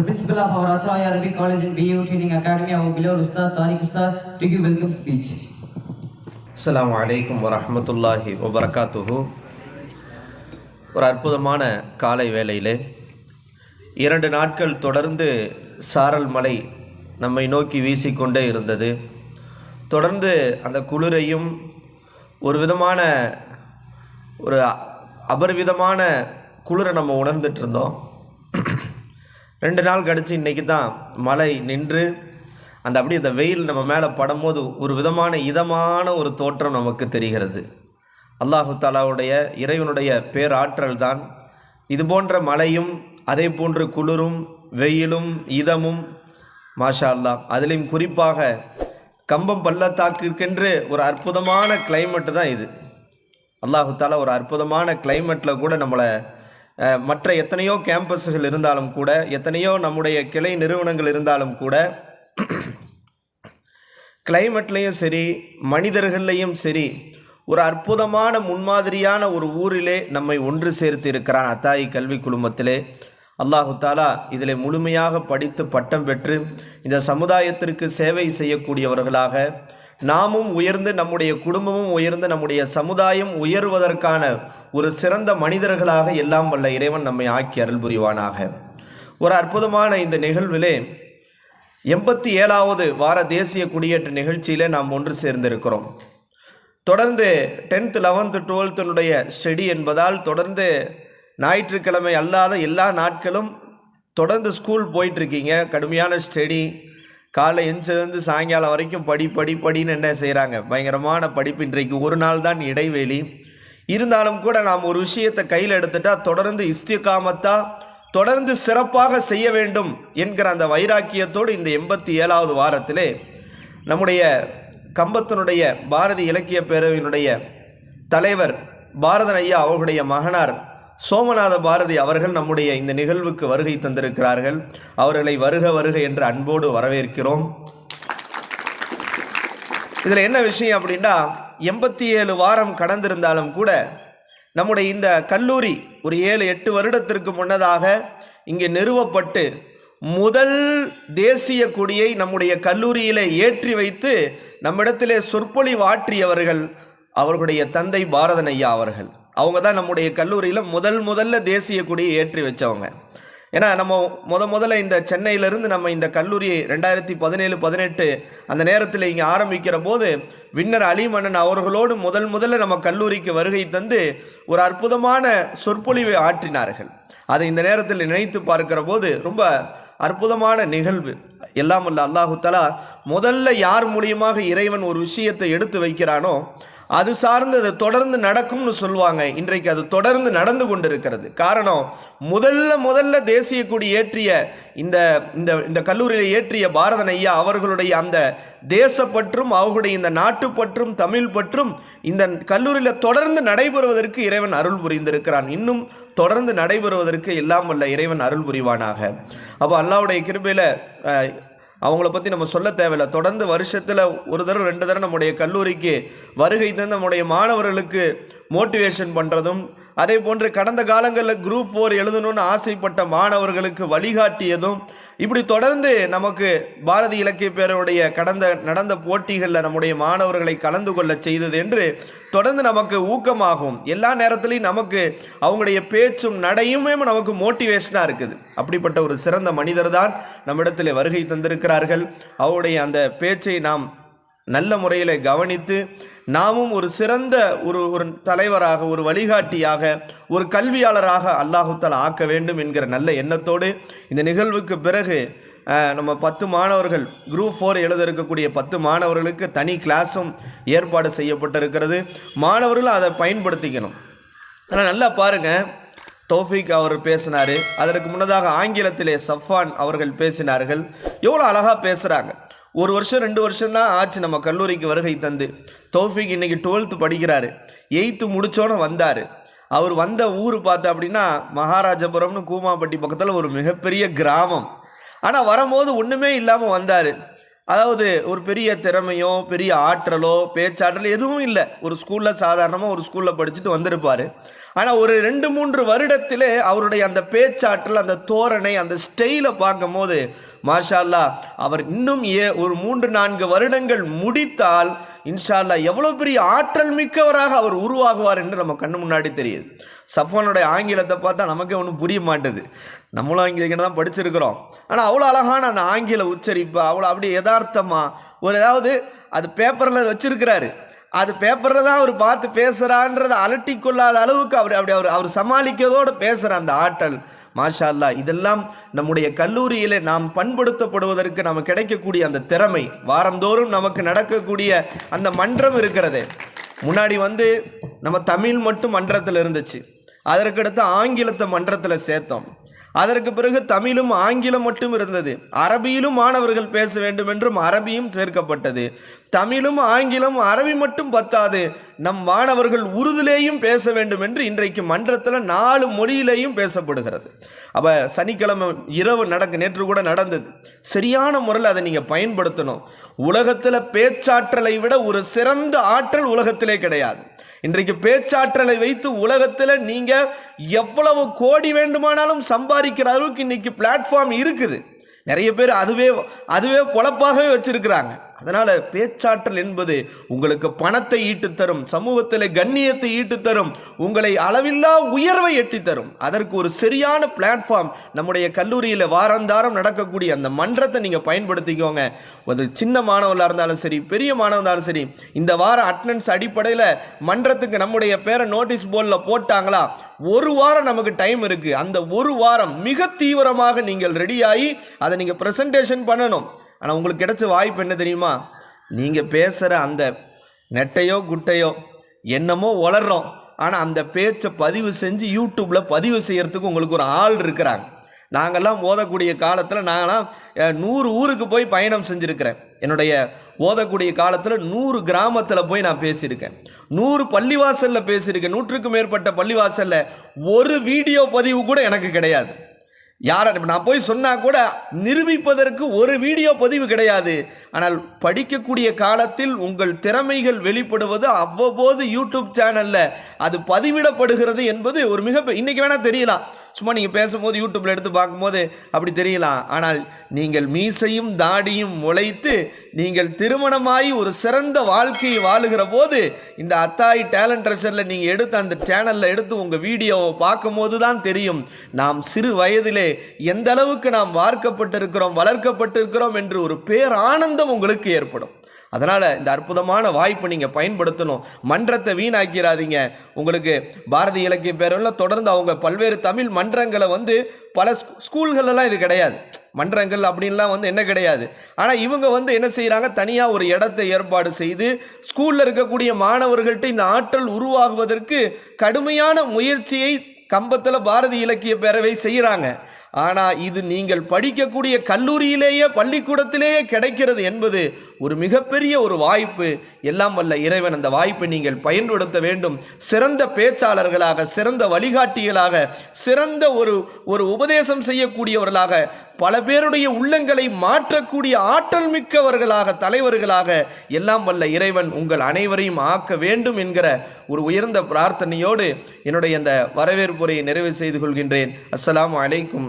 Honorable Principal of our Achaya Arabic College and BU Training Academy, our beloved Ustad Tariq Ustad, to give welcome speech. அஸ்லாம் வலைக்கம் வரமத்துல்லாஹி வபரகாத்துஹு ஒரு அற்புதமான காலை வேளையிலே இரண்டு நாட்கள் தொடர்ந்து சாரல் மலை நம்மை நோக்கி வீசிக்கொண்டே இருந்தது. தொடர்ந்து அந்த குளிரையும் ஒரு விதமான ஒரு அபரிவிதமான குளிரை நம்ம உணர்ந்துட்டு இருந்தோம். ரெண்டு நாள் கழித்து இன்னைக்கு தான் மழை நின்று அந்த அப்படியே அந்த வெயில் நம்ம மேலே படும்போது ஒரு விதமான இதமான ஒரு தோற்றம் நமக்கு தெரிகிறது. அல்லாஹு தாலாவுடைய இறைவனுடைய பேராற்றல் தான் இது போன்ற மழையும் அதே போன்று குளிரும் வெயிலும் இதமும் மாஷா அல்லா அதிலையும் குறிப்பாக கம்பம் பள்ளத்தாக்கிற்கென்று ஒரு அற்புதமான கிளைமேட்டு தான் இது. அல்லாஹு தாலா ஒரு அற்புதமான கிளைமேட்டில் கூட நம்மளை மற்ற எத்தனையோ கேம்பஸுகள் இருந்தாலும் கூட எத்தனையோ நம்முடைய கிளை நிறுவனங்கள் இருந்தாலும் கூட கிளைமேட்லேயும் சரி மனிதர்கள்லையும் சரி ஒரு அற்புதமான முன்மாதிரியான ஒரு ஊரிலே நம்மை ஒன்று சேர்த்து இருக்கிறான் அத்தாயி கல்வி குழுமத்திலே. அல்லாஹு தாலா இதில் முழுமையாக படித்து பட்டம் பெற்று இந்த சமுதாயத்திற்கு சேவை செய்யக்கூடியவர்களாக நாமும் உயர்ந்து நம்முடைய குடும்பமும் உயர்ந்து நம்முடைய சமுதாயம் உயர்வதற்கான ஒரு சிறந்த மனிதர்களாக எல்லாம் வல்ல இறைவன் நம்மை ஆக்கி அருள் புரிவானாக. ஒரு அற்புதமான இந்த நிகழ்விலே எண்பத்தி ஏழாவது வார தேசிய குடியேற்ற நிகழ்ச்சியில் நாம் ஒன்று சேர்ந்திருக்கிறோம். தொடர்ந்து டென்த் லெவன்த்து டுவெல்த்தினுடைய ஸ்டடி என்பதால் தொடர்ந்து ஞாயிற்றுக்கிழமை அல்லாத எல்லா நாட்களும் தொடர்ந்து ஸ்கூல் போயிட்டுருக்கீங்க. கடுமையான ஸ்டடி காலை எஞ்சிலிருந்து சாயங்காலம் வரைக்கும் படி படி படின்னு என்ன செய்கிறாங்க பயங்கரமான படிப்பு. இன்றைக்கு ஒரு நாள் தான் இடைவெளி. இருந்தாலும் கூட நாம் ஒரு விஷயத்தை கையில் எடுத்துட்டா தொடர்ந்து இஸ்திகாமத்தா தொடர்ந்து சிறப்பாக செய்ய வேண்டும் என்கிற அந்த வைராக்கியத்தோடு இந்த எண்பத்தி ஏழாவது வாரத்திலே நம்முடைய கம்பத்தினுடைய பாரதி இலக்கிய பேரவையினுடைய தலைவர் பாரதன் ஐயா அவர்களுடைய மகனார் சோமநாத பாரதி அவர்கள் நம்முடைய இந்த நிகழ்வுக்கு வருகை தந்திருக்கிறார்கள். அவர்களை வருக வருக என்று அன்போடு வரவேற்கிறோம். இதில் என்ன விஷயம் அப்படின்னா எண்பத்தி ஏழு வாரம் கடந்திருந்தாலும் கூட நம்முடைய இந்த கல்லூரி ஒரு ஏழு எட்டு வருடத்திற்கு முன்னதாக இங்கே நிறுவப்பட்டு முதல் தேசிய கொடியை நம்முடைய கல்லூரியிலே ஏற்றி வைத்து நம்மிடத்திலே சொற்பொழிவாற்றியவர்கள் அவர்களுடைய தந்தை பாரதன் அவர்கள். அவங்க தான் நம்முடைய கல்லூரியில் முதல் முதல்ல தேசிய கொடியை ஏற்றி வச்சவங்க. ஏன்னா நம்ம முத முதல்ல இந்த சென்னையிலேருந்து நம்ம இந்த கல்லூரி ரெண்டாயிரத்தி பதினேழு பதினெட்டு அந்த நேரத்தில் இங்கே ஆரம்பிக்கிற போது வின்னர் அலிமன்னன் அவர்களோடு முதல் முதல்ல நம்ம கல்லூரிக்கு வருகை தந்து ஒரு அற்புதமான சொற்பொழிவை ஆற்றினார்கள். அதை இந்த நேரத்தில் நினைத்து பார்க்கிற போது ரொம்ப அற்புதமான நிகழ்வு. எல்லாம் அல்ல அல்லாஹுத்தலா முதல்ல யார் மூலியமாக இறைவன் ஒரு விஷயத்தை எடுத்து வைக்கிறானோ அது சார்ந்து அது தொடர்ந்து நடக்கும்னு சொல்லுவாங்க. இன்றைக்கு அது தொடர்ந்து நடந்து கொண்டிருக்கிறது. காரணம் முதல்ல முதல்ல தேசிய கொடி ஏற்றிய இந்த இந்த இந்த கல்லூரியில் ஏற்றிய பாரதன் ஐயா அவர்களுடைய அந்த தேசப்பற்றும் அவர்களுடைய இந்த நாட்டுப்பற்றும் தமிழ் பற்றும் இந்த கல்லூரியில் தொடர்ந்து நடைபெறுவதற்கு இறைவன் அருள் புரிந்திருக்கிறான். இன்னும் தொடர்ந்து நடைபெறுவதற்கு எல்லாம் வல்ல இறைவன் அருள் புரிவானாக. அப்போ அல்லாவுடைய கிருபையில் அவங்கள பற்றி நம்ம சொல்ல தேவையில்ல. தொடர்ந்து வருஷத்தில் ஒரு தடவை ரெண்டு தடவை நம்முடைய கல்லூரிக்கு வருகை தந்து நம்முடைய மாணவர்களுக்கு மோட்டிவேஷன் பண்ணுறதும் அதே போன்று கடந்த காலங்களில் குரூப் ஃபோர் எழுதணும்னு ஆசைப்பட்ட மாணவர்களுக்கு வழிகாட்டியதும் இப்படி தொடர்ந்து நமக்கு பாரதி இலக்கிய பேரனுடைய கடந்த நடந்த போட்டிகளில் நம்முடைய மாணவர்களை கலந்து கொள்ள செய்தது என்று தொடர்ந்து நமக்கு ஊக்கமாகும். எல்லா நேரத்துலையும் நமக்கு அவங்களுடைய பேச்சும் நடையுமே நமக்கு மோட்டிவேஷனாக இருக்குது. அப்படிப்பட்ட ஒரு சிறந்த மனிதர் தான் நம்மிடத்தில் வருகை தந்திருக்கிறார்கள். அவருடைய அந்த பேச்சை நாம் நல்ல முறையில் கவனித்து நாமும் ஒரு சிறந்த ஒரு ஒரு தலைவராக ஒரு வழிகாட்டியாக ஒரு கல்வியாளராக அல்லாஹுத்தால் ஆக்க வேண்டும் என்கிற நல்ல எண்ணத்தோடு இந்த நிகழ்வுக்கு பிறகு நம்ம பத்து மாணவர்கள் குரூப் ஃபோர் எழுத இருக்கக்கூடிய பத்து மாணவர்களுக்கு தனி கிளாஸும் ஏற்பாடு செய்யப்பட்டிருக்கிறது. மாணவர்களும் அதை பயன்படுத்திக்கணும். ஆனால் நல்லா பாருங்க. தௌஃபிக் அவர் பேசினார். அதற்கு முன்னதாக ஆங்கிலத்திலே சஃபான் அவர்கள் பேசினார்கள். எவ்வளோ அழகாக பேசுகிறாங்க ஒரு வருஷம் ரெண்டு வருஷம் தான் ஆச்சு நம்ம கல்லூரிக்கு வருகை தந்து. தோஃபிக் இன்னைக்கு டுவெல்த்து படிக்கிறாரு. எயித்து முடித்தோன்னே வந்தார். அவர் வந்த ஊர் பார்த்தா அப்படின்னா மகாராஜபுரம்னு கூமாப்பட்டி பக்கத்தில் ஒரு மிகப்பெரிய கிராமம். ஆனால் வரும்போது ஒன்றுமே இல்லாமல் வந்தார். அதாவது ஒரு பெரிய திறமையோ பெரிய ஆற்றலோ பேச்சாற்றலோ எதுவும் இல்லை. ஒரு ஸ்கூலில் சாதாரணமாக ஒரு ஸ்கூலில் படிச்சுட்டு வந்திருப்பார். ஆனால் ஒரு ரெண்டு மூன்று வருடத்திலே அவருடைய அந்த பேச்சாற்றல் அந்த தோரணை அந்த ஸ்டைலை பார்க்கும்போது போது மாஷால்லா அவர் இன்னும் ஏ ஒரு மூன்று நான்கு வருடங்கள் முடித்தால் இன்ஷால்லா எவ்வளோ பெரிய ஆற்றல் மிக்கவராக அவர் உருவாகுவார் என்று நம்ம கண்ணு முன்னாடி தெரியுது. சஃபானுடைய ஆங்கிலத்தை பார்த்தா நமக்கே ஒன்றும் புரிய மாட்டேது. நம்மளும் ஆங்கிலம் தான் படிச்சிருக்கிறோம். ஆனால் அவ்வளோ அழகான அந்த ஆங்கில உச்சரிப்பு அவ்வளோ அப்படியே யதார்த்தமாக ஒரு ஏதாவது அது பேப்பரில் வச்சிருக்கிறாரு. அது பேப்பரில் தான் அவர் பார்த்து பேசுகிறான்றதை அலட்டி கொள்ளாத அளவுக்கு அவர் அப்படி அவர் அவர் சமாளிக்கிறதோடு பேசுகிற அந்த ஆற்றல். மாஷா இதெல்லாம் நம்முடைய கல்லூரியிலே நாம் பண்படுத்தப்படுவதற்கு நமக்கு கிடைக்கக்கூடிய அந்த திறமை. வாரந்தோறும் நமக்கு நடக்கக்கூடிய அந்த மன்றம் இருக்கிறது. முன்னாடி வந்து நம்ம தமிழ் மட்டும் மன்றத்தில் இருந்துச்சு. அதற்கடுத்து ஆங்கிலத்தை மன்றத்தில் சேர்த்தோம். அதற்கு பிறகு தமிழும் ஆங்கிலம் மட்டும் இருந்தது. அரபியிலும் மாணவர்கள் பேச வேண்டும் என்றும் அரபியும் சேர்க்கப்பட்டது. தமிழும் ஆங்கிலம் அரபி மட்டும் பத்தாது. நம் மாணவர்கள் உருதுலேயும் பேச வேண்டும் என்று இன்றைக்கு மன்றத்தில் நாலு மொழியிலேயும் பேசப்படுகிறது. அப்போ சனிக்கிழமை இரவு நடக்க நேற்று கூட நடந்தது. சரியான முறையில் அதை நீங்கள் பயன்படுத்தணும். உலகத்தில் பேச்சாற்றலை விட ஒரு சிறந்த ஆற்றல் உலகத்திலே கிடையாது. இன்றைக்கு பேச்சாற்றலை வைத்து உலகத்தில் நீங்க எவ்வளவு கோடி வேண்டுமானாலும் சம்பாதிக்கிற அளவுக்கு இன்னைக்கு பிளாட்ஃபார்ம் இருக்குது. நிறைய பேர் அதுவே அதுவே பொழப்பாகவே வச்சிருக்கிறாங்க. அதனால் பேச்சாற்றல் என்பது உங்களுக்கு பணத்தை ஈட்டுத் தரும் சமூகத்தில் கண்ணியத்தை ஈட்டுத் தரும் உங்களை அளவில்லா உயர்வை எட்டித் தரும். அதற்கு ஒரு சரியான பிளாட்ஃபார்ம் நம்முடைய கல்லூரியில் வாரந்தாரம் நடக்கக்கூடிய அந்த மன்றத்தை நீங்கள் பயன்படுத்திக்கோங்க. ஒரு சின்ன மாணவர்களாக இருந்தாலும் சரி பெரிய மாணவர்களாக சரி இந்த வாரம் அட்டண்டன்ஸ் அடிப்படையில் மன்றத்துக்கு நம்முடைய பேரை நோட்டீஸ் போர்டில் போட்டாங்களா? ஒரு வாரம் நமக்கு டைம் இருக்குது அந்த ஒரு வாரம் மிக தீவிரமாக நீங்கள் ரெடியாகி அதை நீங்கள் ப்ரெசன்டேஷன் பண்ணணும். ஆனால் உங்களுக்கு கிடைச்ச வாய்ப்பு என்ன தெரியுமா? நீங்கள் பேசுகிற அந்த நெட்டையோ குட்டையோ என்னமோ வளர்றோம். ஆனால் அந்த பேச்சை பதிவு செஞ்சு யூடியூப்பில் பதிவு செய்கிறதுக்கு உங்களுக்கு ஒரு ஆள் இருக்கிறாங்க. நாங்கள்லாம் ஓதக்கூடிய காலத்தில் நாங்களாம் நூறு ஊருக்கு போய் பயணம் செஞ்சுருக்கிறேன். என்னுடைய ஓதக்கூடிய காலத்தில் நூறு கிராமத்தில் போய் நான் பேசியிருக்கேன். நூறு பள்ளிவாசலில் பேசியிருக்கேன். நூற்றுக்கும் மேற்பட்ட பள்ளிவாசலில் ஒரு வீடியோ பதிவு கூட எனக்கு கிடையாது. யார நான் போய் சொன்னால் கூட நிரூபிப்பதற்கு ஒரு வீடியோ பதிவு கிடையாது. ஆனால் படிக்கக்கூடிய காலத்தில் உங்கள் திறமைகள் வெளிப்படுவது அவ்வப்போது யூடியூப் சேனலில் அது பதிவிடப்படுகிறது என்பது ஒரு மிக இன்னைக்கு வேணால் தெரியலாம். சும்மா நீங்கள் பேசும்போது யூடியூப்பில் எடுத்து பார்க்கும்போது அப்படி தெரியலாம். ஆனால் நீங்கள் மீசையும் தாடியும் முளைத்து நீங்கள் திருமணமாகி ஒரு சிறந்த வாழ்க்கையை வாழுகிற போது இந்த அத்தாய் டேலண்ட் ட்ரெஷரில் நீங்கள் எடுத்து அந்த சேனலில் எடுத்து உங்கள் வீடியோவை பார்க்கும்போது தான் தெரியும். நாம் சிறு வயதிலே எந்த அளவுக்கு நாம் வார்க்கப்பட்டிருக்கிறோம் வளர்க்கப்பட்டிருக்கிறோம் என்று ஒரு பேரானந்தம் உங்களுக்கு ஏற்படும். அதனால் இந்த அற்புதமான வாய்ப்பை நீங்கள் பயன்படுத்தணும். மன்றத்தை வீணாக்கிறாதீங்க. உங்களுக்கு பாரதிய இலக்கிய பேரில் தொடர்ந்து அவங்க பல்வேறு தமிழ் மன்றங்களை வந்து பல ஸ்கூ- ஸ்கூல்களெல்லாம் இது கிடையாது. மன்றங்கள் அப்படின்லாம் வந்து என்ன கிடையாது. ஆனால் இவங்க வந்து என்ன செய்கிறாங்க தனியாக ஒரு இடத்தை ஏற்பாடு செய்து ஸ்கூலில் இருக்கக்கூடிய மாணவர்கள்ட்ட இந்த ஆற்றல் உருவாகுவதற்கு கடுமையான முயற்சியை கம்பத்தில் பாரதி இலக்கிய பேரவை செய்கிறாங்க ஆனால் இது நீங்கள் படிக்கக்கூடிய கல்லூரியிலேயே பள்ளிக்கூடத்திலேயே கிடைக்கிறது என்பது ஒரு மிகப்பெரிய ஒரு வாய்ப்பு. எல்லாம் வல்ல இறைவன் அந்த வாய்ப்பை நீங்கள் பயன்படுத்த வேண்டும். சிறந்த பேச்சாளர்களாக சிறந்த வழிகாட்டிகளாக சிறந்த ஒரு ஒரு உபதேசம் செய்யக்கூடியவர்களாக பல பேருடைய உள்ளங்களை மாற்றக்கூடிய ஆற்றல் மிக்கவர்களாக தலைவர்களாக எல்லாம் வல்ல இறைவன் உங்கள் அனைவரையும் ஆக்க வேண்டும் என்கிற ஒரு உயர்ந்த பிரார்த்தனையோடு என்னுடைய அந்த வரவேற்புரையை நிறைவு செய்து கொள்கின்றேன். அஸ்லாம் அலைக்கும்